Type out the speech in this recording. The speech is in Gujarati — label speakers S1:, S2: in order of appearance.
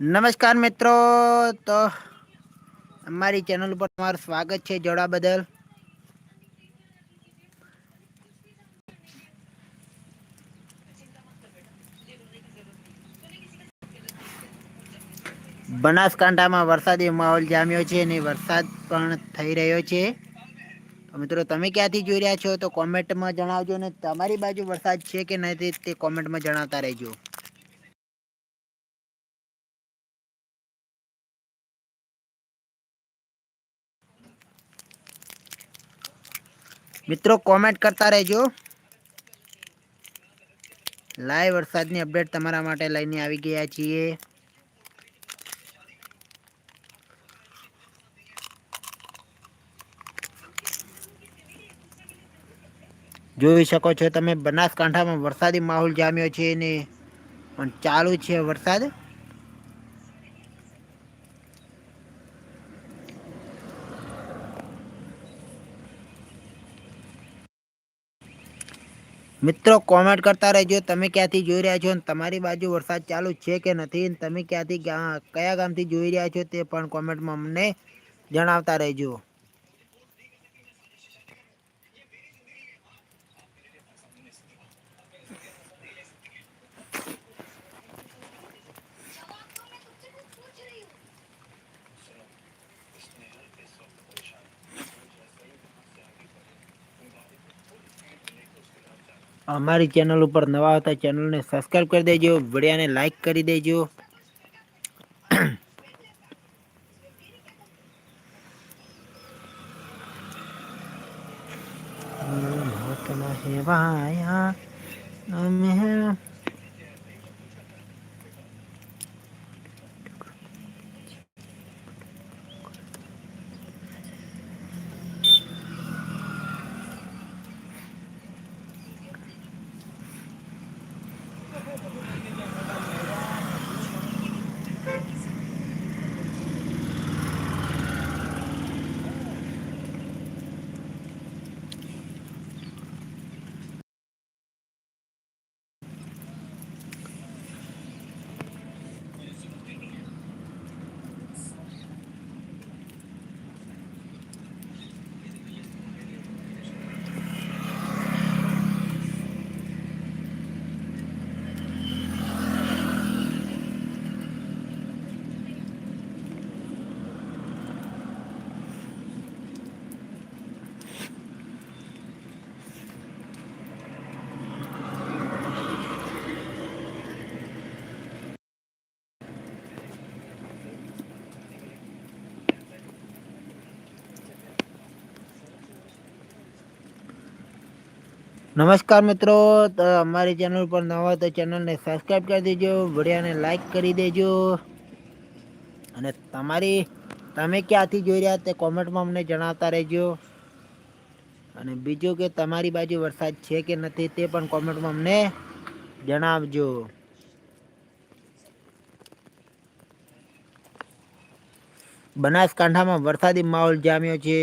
S1: નમસ્કાર મિત્રો. તો અમારી ચેનલ ઉપર તમારું સ્વાગત છે જોડા બદલ. બનાસકાંઠામાં વરસાદી માહોલ જામ્યો છે અને વરસાદ પણ થઈ રહ્યો છે. મિત્રો, તમે ક્યાંથી જોઈ રહ્યા છો તો કોમેન્ટમાં જણાવજો ને તમારી બાજુ વરસાદ છે કે નથી તે કોમેન્ટમાં જણાવતા રહેજો. મિત્રો કોમેન્ટ કરતા રહેજો. લાઈવ વરસાદની અપડેટ તમારા માટે લઈને આવી ગયા છીએ. જોઈ શકો છો તમે બનાસકાંઠામાં વરસાદી માહોલ જામ્યો છે ને, પણ ચાલુ છે વરસાદ. મિત્રો કોમેન્ટ કરતા રહેજો. તમે ક્યાંથી જોઈ રહ્યા છો અને તમારી બાજુ વરસાદ ચાલુ છે કે નથી તમે ક્યાંથી કયા ગામથી જોઈ રહ્યા છો તે પણ કોમેન્ટમાં અમને જણાવતા રહેજો. અમારી ચેનલ ઉપર નવા આવતા ચેનલને સબસ્ક્રાઈબ કરી દેજો, વિડીયાને લાઈક કરી દેજો. વાયા અમે નમસ્કાર મિત્રો અમારી ચેનલ પર નવા તો ચેનલને સબસ્ક્રાઈબ કરી દેજો, વિડીયોને લાઈક કરી દેજો. અને તમારી, તમે ક્યાંથી જોઈ રહ્યા તે કોમેન્ટમાં અમને જણાવતા રહેજો. અને બીજું કે તમારી બાજુ વરસાદ છે કે નથી તે પણ કોમેન્ટમાં અમને જણાવજો. બનાસકાંઠામાં વરસાદી માહોલ જામ્યો છે.